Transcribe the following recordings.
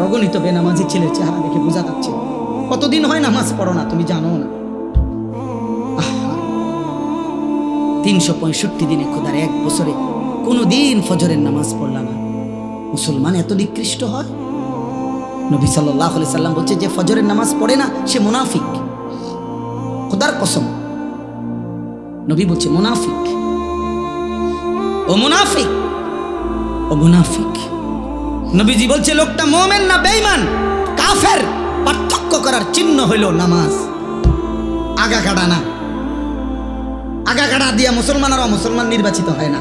অগণিত বেনামাজি ছেলের চেহারা দেখে বোঝা যাচ্ছে, কতদিন হয় নামাজ পড়ো না, তুমি জানো? না তিনশো পঁয়ষট্টি দিনে খোদার এক বছরে কোনো দিন ফজরের নামাজ পড়লাম না। মুসলমান এত নিকৃষ্ট হয়? নবী সাল্লাহ সাল্লাম বলছে, যে ফজরের নামাজ পড়ে না, সে মুনাফিক। খোদার কসম। নবী বলছে, মুনাফিক। ও মুনাফিক। ও মুনাফিক। নবীজি বলছে, লোকটা মোমেন না বেঈমান? কাফের? পার্থক্য করার চিহ্ন হইল নামাজ। আগা কাটা না। আগা কাটা দিয়া আর মুসলমান নির্বাচিত হয় না।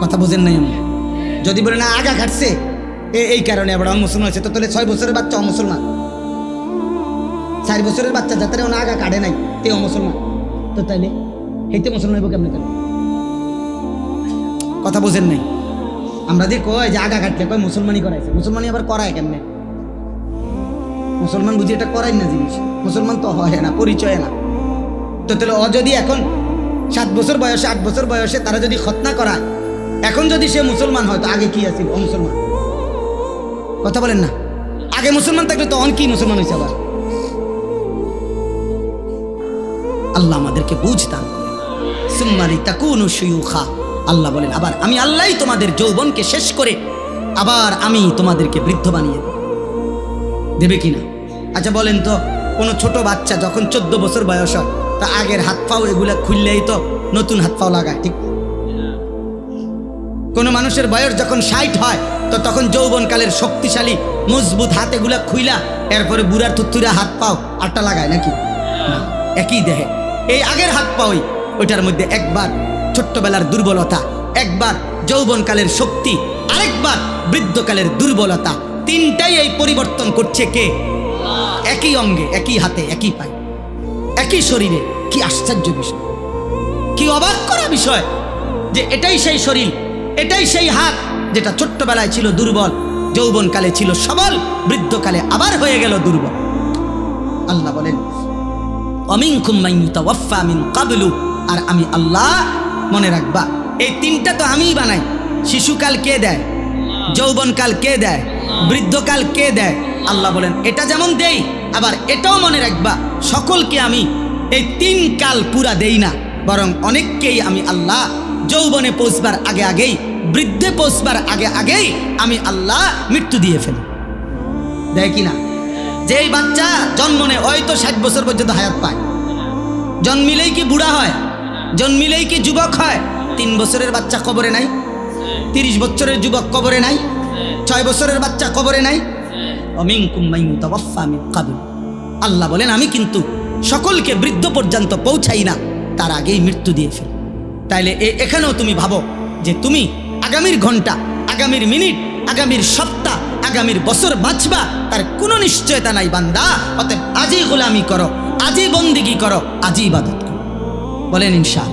কথা বোঝেন নাই আমি যদি বলে, না, আগা কাটছে। এই কারণে আবার মুসলমান হয়েছে। তো তাহলে ছয় বছরের বাচ্চা অমুসলমান। চার বছরের বাচ্চা যাতে না আগা কাটে নাই তে অমুসলমান তো তাইলে হেইতে মুসলমান হইব কেমনে কথা বোঝেন নাই? আমরা যে কয় যে আগা কাটলে কয় মুসলমানই করাইছে। মুসলমানই আবার করায় কেমনে? মুসলমান বুঝি এটা করাই না জিনিস। মুসলমান তো হয় না, পরিচয় না। তো তাহলে ও যদি এখন সাত বছর বয়সে, আট বছর বয়সে তারা যদি খতনা করায়, এখন যদি সে মুসলমান হয়, তো আগে কি আছে? মুসলমান। কথা বলেন না। আগে মুসলমান থাকলে তো অন কি মুসলমান হয়েছে আবার? আল্লাহ আমাদেরকে বুঝতাম সুম্মারি তাকুনু শুয়ুখা। আল্লাহ বলেন, আবার আমি আল্লাহই তোমাদের যৌবনকে শেষ করে আবার আমি তোমাদেরকে বৃদ্ধ বানিয়ে দেব। দেবে কিনা? আচ্ছা বলেন তো, কোনো ছোট বাচ্চা যখন চোদ্দ বছর বয়স হয়, তা আগের হাত পাও এগুলা খুললেই তো নতুন হাত পাও লাগায়, ঠিক? কোনো মানুষের বয়স যখন ষাট হয়, তো তখন যৌবনকালের শক্তিশালী, মজবুত হাত এগুলা খুইলা, এরপরে বুড়ার থুত্তুরা হাত পাও, আটটা লাগায় নাকি? একই দেহে। এই আগের হাত পাওই, ওইটার মধ্যে একবার ছোট্টবেলার দুর্বলতা, একবার যৌবনকালের শক্তি, আরেকবার বৃদ্ধকালের দুর্বলতা, তিনটাই এই পরিবর্তন করছে কে? একই অঙ্গে, একই হাতে, একই পায়ে, একই শরীরে, কি আশ্চর্য বিষয়। কি অবাক করা বিষয় যে এটাই সেই শরীর, এটাই সেই হাত যেটা ছোট্টবেলায় ছিল দুর্বল, যৌবনকালে ছিল সবল, বৃদ্ধকালে আবার হয়ে গেল দুর্বল। আল্লাহ বলেন অমিনকুম মাইয়ুতাওয়াফা মিন কাবলু আর আমি আল্লাহ মনে রাখবা। এই তিনটা তো আমিই বানাই। শিশুকাল কে দেয়? যৌবনকাল কে দেয়? বৃদ্ধকাল কে দেয়? আল্লাহ বলেন, এটা যেমন দেই, আবার এটাও মনে রাখবা, সকলকে আমি এই তিন কাল পুরা দেই না। বরং অনেককেই আমি আল্লাহ যৌবনে পৌঁছবার আগে আগেই, বৃদ্ধে পৌঁছবার আগে আগেই আমি আল্লাহ মৃত্যু দিয়ে ফেলি। দেয় কি না? যেই বাচ্চা জন্ম নেয়, ওই তো ষাট বছর পর্যন্ত হায়াত পায়। জন্মিলেই কি বুড়া হয়? জন্মিলেই কি যুবক হয়? তিন বছরের বাচ্চা কবরে নাই। তিরিশ বছরের যুবক কবরে নাই। ছয় বছরের বাচ্চা কবরে নাই। মিন কাবল। আল্লাহ বলেন, আমি কিন্তু সকলকে বৃদ্ধ পর্যন্ত পৌঁছাই না। তার আগেই মৃত্যু দিয়ে ফেলি। তাইলে এখানেও তুমি ভাবো যে তুমি আগামীর ঘণ্টা, আগামীর মিনিট, আগামীর সপ্তাহ, আগামীর বছর বাঁচবা। তার কোনো নিশ্চয়তা নাই বান্দা। অতএব আজই গোলামি করো, আজই বন্দিগি করো, আজই ইবাদত করো। বলেন ইনশা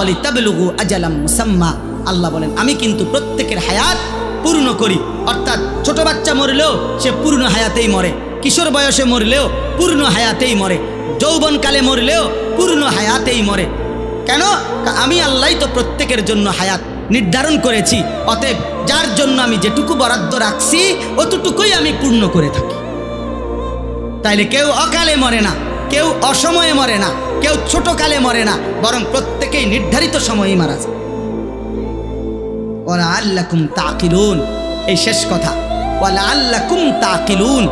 অলি তাবলুগু আজালাম মুসাম্মা। আল্লাহ বলেন, আমি কিন্তু প্রত্যেকের হায়াত পূর্ণ করি। অর্থাৎ ছোট বাচ্চা মরলেও সে পূর্ণ হায়াতেই মরে। কিশোর বয়সে মরলেও পূর্ণ হায়াতেই মরে। যৌবনকালে মরলেও পূর্ণ হায়াতেই মরে। কেন? আমি আল্লাহই তো প্রত্যেকের জন্য হায়াত নির্ধারণ করেছি। অতএব যার জন্য আমি যেটুকু বরাদ্দ রাখছি, অতটুকুই আমি পূর্ণ করে থাকি। তাইলে কেউ অকালে মরে না। কেউ অসময়ে মরে না, কেউ ছোটকালে মরে না, বরং প্রত্যেকেই নির্ধারিত সময়েই মারা যায়। ওরা আল্লাকুম তাকিলুন, এই শেষ কথা। ওয়ালা আল্লাকুম তাকিলুন,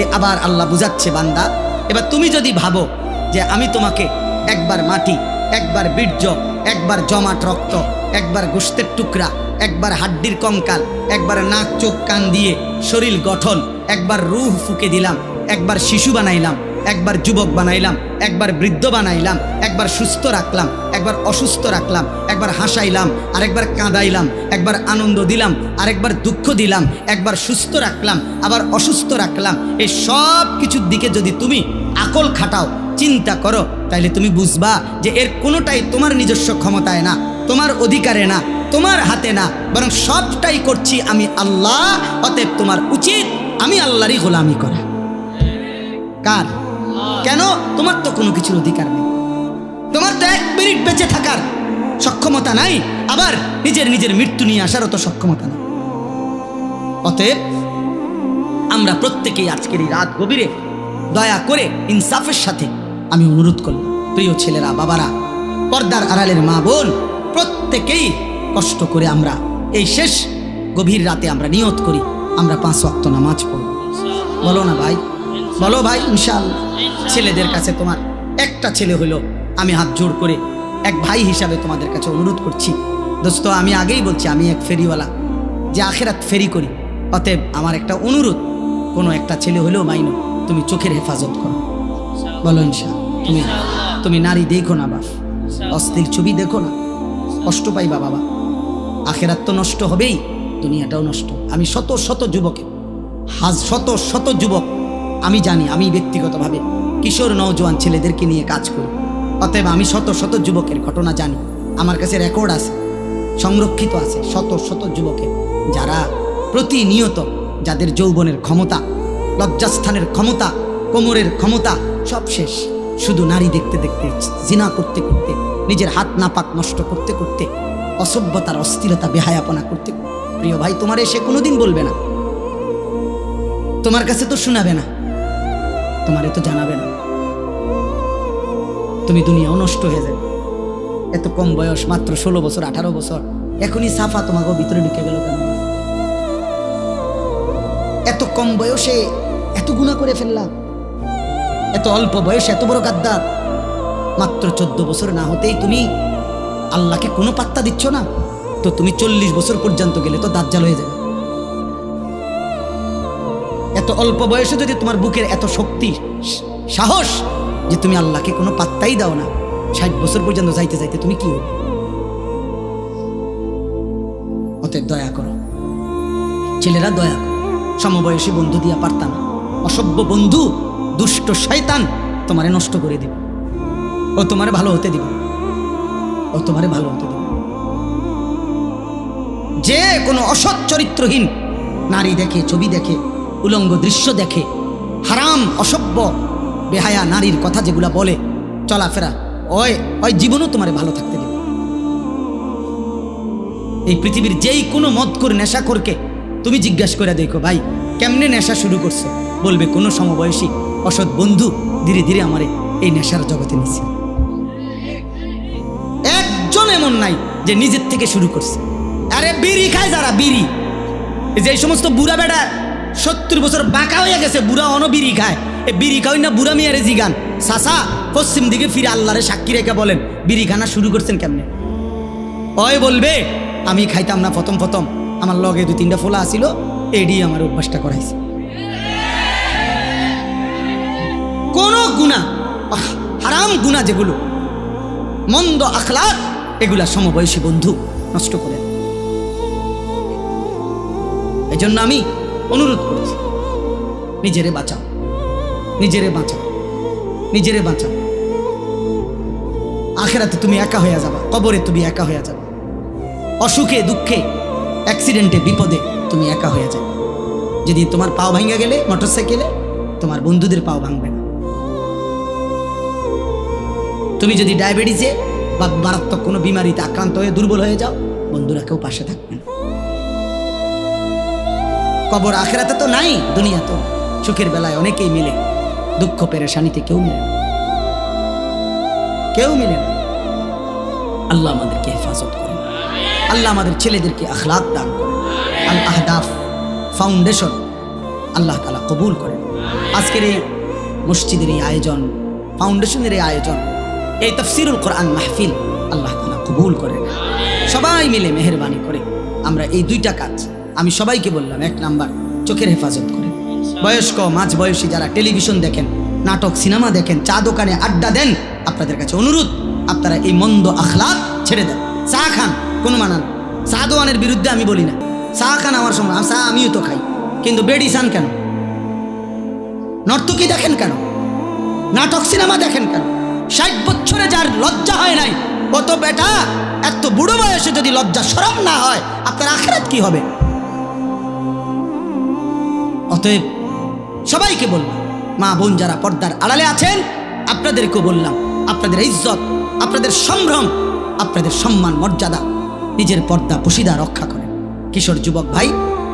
এ আবার আল্লাহ বুঝাচ্ছে, বান্দা। এবার তুমি যদি ভাবো যে আমি তোমাকে একবার মাটি, একবার বীর্য, একবার জমাট রক্ত, একবার গোস্তের টুকরা, একবার হাড্ডির কঙ্কাল, একবার নাক, চোখ, কান দিয়ে শরীর গঠন, একবার রুহ ফুকে দিলাম, একবার শিশু বানাইলাম একবার যুবক বানাইলাম, একবার বৃদ্ধ বানাইলাম, একবার সুস্থ রাখলাম, একবার অসুস্থ রাখলাম, একবার হাসাইলাম, আরেকবার কাঁদাইলাম, একবার আনন্দ দিলাম, আরেকবার দুঃখ দিলাম, একবার সুস্থ রাখলাম, আবার অসুস্থ রাখলাম। এই সব কিছুর দিকে যদি তুমি আকল খাটাও, চিন্তা করো, তাইলে তুমি বুঝবা যে এর কোনোটাই তোমার নিজস্ব ক্ষমতায় না, তোমার অধিকারে না, তোমার হাতে না, বরং সবটাই করছি আমি আল্লাহ, অতএব তোমার উচিত আমি আল্লাহরই গোলামি করা। কার? কেন? তোমার তো কোনো কিছুর অধিকার নেই। তোমার তো এক মিনিট বেঁচে থাকার সক্ষমতা নাই, আবার নিজের নিজের মৃত্যু নিয়ে আসারও তো সক্ষমতা নেই। অতএব আমরা প্রত্যেকেই আজকের এই রাত গভীরে দয়া করে ইনসাফের সাথে আমি অনুরোধ করলাম, প্রিয় ছেলেরা, বাবারা, পর্দার আড়ালের মা বোন, প্রত্যেকেই কষ্ট করে আমরা এই শেষ গভীর রাতে আমরা নিয়ত করি, আমরা পাঁচ ওয়াক্ত নামাজ পড়ব। বলো না ভাই। বলো ভাই, ইনশাআল্লাহ। ছেলেদের কাছে তোমার একটা ছেলে হলো, আমি হাত জোড় করে এক ভাই হিসাবে তোমাদের কাছে অনুরোধ করছি। দোস্ত, আমি আগেই বলছি, আমি এক ফেরিওয়ালা, যে আখেরাত ফেরি করি। অতএব আমার একটা অনুরোধ, কোনো একটা ছেলে হলেও মাইনো, তুমি চোখের হেফাজত করো। বলো ইনশা তুমি তুমি নারী দেখো না বাপ, অস্থির ছবি দেখো না, কষ্ট পাইবা বাবা। আখেরাত তো নষ্ট হবেই, দুনিয়াটাও নষ্ট। আমি শত শত যুবকে, হাজ শত শত যুবক আমি জানি, আমি ব্যক্তিগতভাবে কিশোর নওজোয়ান ছেলেদেরকে নিয়ে কাজ করি। অতএব আমি শত শত যুবকের ঘটনা জানি। আমার কাছে রেকর্ড আছে, সংরক্ষিত আছে শত শত যুবকের, যারা প্রতিনিয়ত যাদের যৌবনের ক্ষমতা, লজ্জাস্থানের ক্ষমতা, কোমরের ক্ষমতা সব শেষ। শুধু নারী দেখতে দেখতে, জিনা করতে করতে, নিজের হাত নাপাক নষ্ট করতে করতে, অসভ্যতার অস্থিরতা বেহায়াপনা করতে প্রিয় ভাই, তোমার এসে কোনোদিন বলবে না। তোমার কাছে তো শোনাবে না। তোমারে তো জানাবে না। তুমি দুনিয়াও নষ্ট হয়ে যাবে। এত কম বয়স, মাত্র ষোলো বছর, আঠারো বছর, এখনই সাফা তোমাকে ভিতরে ঢুকে গেল কেন? এত কম বয়সে এত গুণা করে ফেললাম এত অল্প বয়সে এত বড় গাদ্দার। মাত্র চোদ্দ বছর না হতেই তুমি আল্লাহকে কোনো পাত্তা দিচ্ছ না। তো তুমি চল্লিশ বছর পর্যন্ত গেলে তো দাজ্জাল হয়ে যাবে। এত অল্প বয়সে যদি তোমার বুকের এত শক্তি সাহস যে তুমি আল্লাহকে কোনো পাত্তাই দাও না, ষাট বছর পর্যন্ত যাইতে যাইতে তুমি কি অতএব দয়া করো। ছেলেরা দয়া করো। সমবয়সী বন্ধু দিয়া পারতাম অসভ্য বন্ধু, দুষ্ট শয়তান তোমারে নষ্ট করে দিবে। ও তোমারে ভালো হতে দিবে ও তোমারে ভালো হতে দিবে যে কোনো অসৎ চরিত্রহীন নারী দেখে, ছবি দেখে উলঙ্গ দৃশ্য দেখে। হারাম, অসভ্য, বেহায়া নারীর কথা যেগুলা বলে, চলাফেরা। ওই ওই জীবনও তোমার ভালো থাকতে দেবে। এই পৃথিবীর যেই কোনো মদ করে নেশা করকে তুমি জিজ্ঞাসা করে দেখো, ভাই, কেমনে নেশা শুরু করছে? বলবে, কোনো সমবয়সী অসৎ বন্ধু ধীরে ধীরে আমারে এই নেশার জগতে নিচ্ছে একজন এমন নাই যে নিজের থেকে শুরু করছে। আরে, বিড়ি খায় যারা, বিড়ি। যে সমস্ত বুড়া বেড়া সত্তর বছর বাঁকা হয়ে গেছে, বুড়া অন বিড়ি খায়। এ বিড়ি খাওয়াই না বুড়া মিয়ারে জিগান। সাসা পশ্চিম দিকে ফিরে আল্লাহরে সাক্ষী রেখে বলেন, বিড়ি খানা শুরু করছেন কেমনে? ওই বলবে, আমি খাইতাম না প্রথম প্রথম। আমার লগে দু তিনটা ফোলা আসিল এডি আমার অভ্যাসটা করাইছে। কোন গুণা হারাম গুণা যেগুলো, মন্দ আখলাক, এগুলা সমবয়সী বন্ধু নষ্ট করে। এই জন্য আমি অনুরোধ করছি। নিজেরে বাঁচাও। নিজেরে বাঁচাও। নিজেরে বাঁচাও। আখেরাতে তুমি একা হয়ে যাবা। কবরে তুমি একা হয়ে যাবে। অসুখে, দুঃখে অ্যাক্সিডেন্টে বিপদে তুমি একা হয়ে যাবে। যদি তোমার পাও ভাঙে গেলে মোটরসাইকেলে তোমার বন্ধুদের পাও ভাঙবে না। তুমি যদি ডায়াবেটিসে বা মারাত্মক কোনো বিমারিতে আক্রান্ত হয়ে দুর্বল হয়ে যাও, বন্ধুরা কেউ পাশে থাকবে কবর আখেরাতে তো নাই, দুনিয়া তো। সুখের বেলায় অনেকেই মিলে দুঃখ, পেরেশানিতে কেউ মিলে না। কেউ মিলে না। আল্লাহ আমাদেরকে হেফাজত করে। আল্লাহ আমাদের ছেলেদেরকে আখলাক দান করে। আল আহদাফ ফাউন্ডেশন আল্লাহ তালা কবুল করেন। আজকের এই মসজিদের এই আয়োজন, ফাউন্ডেশনের এই আয়োজন, এই তফসিরুল কোরআন মাহফিল আল্লাহ তালা কবুল করেন। সবাই মিলে মেহরবানি করে আমরা এই দুইটা কাজ আমি সবাইকে বললাম, এক নাম্বার, চোখের হেফাজত করে। বয়স্ক মাঝ বয়সী যারা টেলিভিশন দেখেন, নাটক, সিনেমা দেখেন, চা দোকানে আড্ডা দেন, আপনাদের কাছে অনুরোধ, আপনারা এই মন্দ আখলাক ছেড়ে দেন। চা খান, কোনো মানা না চা দোয়ানের বিরুদ্ধে আমি বলি না। চা খান আমার সময় চা, আমিও তো খাই। কিন্তু বেডি চান কেন? নর্তকী দেখেন কেন? নাটক, সিনেমা দেখেন কেন? ষাট বছরে যার লজ্জা হয় নাই কত বেটা, এত বুড়ো বয়সে যদি লজ্জা সরম না হয়, আপনার আখেরাত কি হবে? অতএব সবাইকে বললাম, মা বোন যারা পর্দার আড়ালে আছেন, আপনাদেরকেও বললাম, আপনাদের ইজ্জত, আপনাদের সম্ভ্রম, আপনাদের সম্মান, মর্যাদা, নিজের পর্দা, পুশিদা রক্ষা করেন। কিশোর, যুবক, ভাই,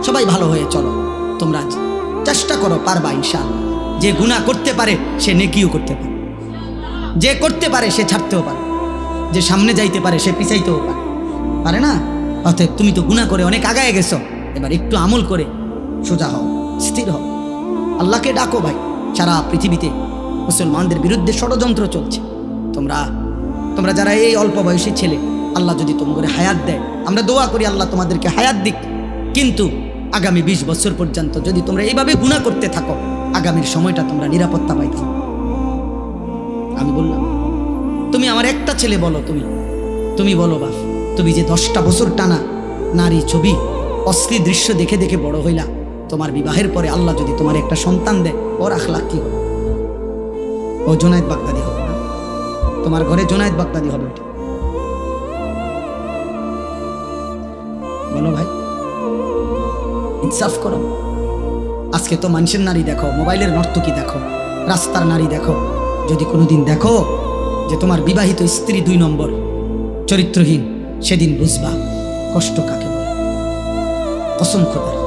সবাই ভালো হয়ে চলো। তোমরা চেষ্টা করো পারবা ইনশাল যে গুনাহ করতে পারে, সে নেকিও করতে পারে। যে করতে পারে, সে ছাড়তেও পারে। যে সামনে যাইতে পারে, সে পিছাইতেও পারে। পারে না? অতএব তুমি তো গুনাহ করে অনেক আগায় গেছো। এবার একটু আমল করে সোজা হও। স্থির হও আল্লাহকে ডাকো ভাই, সারা পৃথিবীতে মুসলমানদের বিরুদ্ধে ষড়যন্ত্র চলছে। তোমরা তোমরা যারা এই অল্প বয়সী ছেলে, আল্লাহ যদি তোমাদের হায়াত দেয়, আমরা দোয়া করি আল্লাহ তোমাদেরকে হায়াত দিক। কিন্তু আগামী বিশ বছর পর্যন্ত যদি তোমরা এইভাবে গুণা করতে থাকো, আগামীর সময়টা তোমরা নিরাপত্তা পাইতে। আমি বললাম, তুমি আমার একটা ছেলে বলো তুমি। তুমি বলো বাপ, তুমি যে দশটা বছর টানা নারী ছবি, অশ্লীল দৃশ্য দেখে দেখে বড় হইলা তোমার বিবাহের পরে আল্লাহ যদি তোমার একটা সন্তান দেয়, ওর আখলাখ কি হবে? ও জোনায়েদ বাগদাদি হবে না? তোমার ঘরে জোনায়েদ বাগদাদি হবে ওটা। বলো ভাই, ইনসাফ করো। আজকে তো মানুষের নারী দেখো, মোবাইলের নর্তকী দেখো, রাস্তার নারী দেখো। যদি কোনোদিন দেখো যে তোমার বিবাহিত স্ত্রী দুই নম্বর, চরিত্রহীন, সেদিন বুঝবা কষ্ট কাকে বলে? কসম খোদার।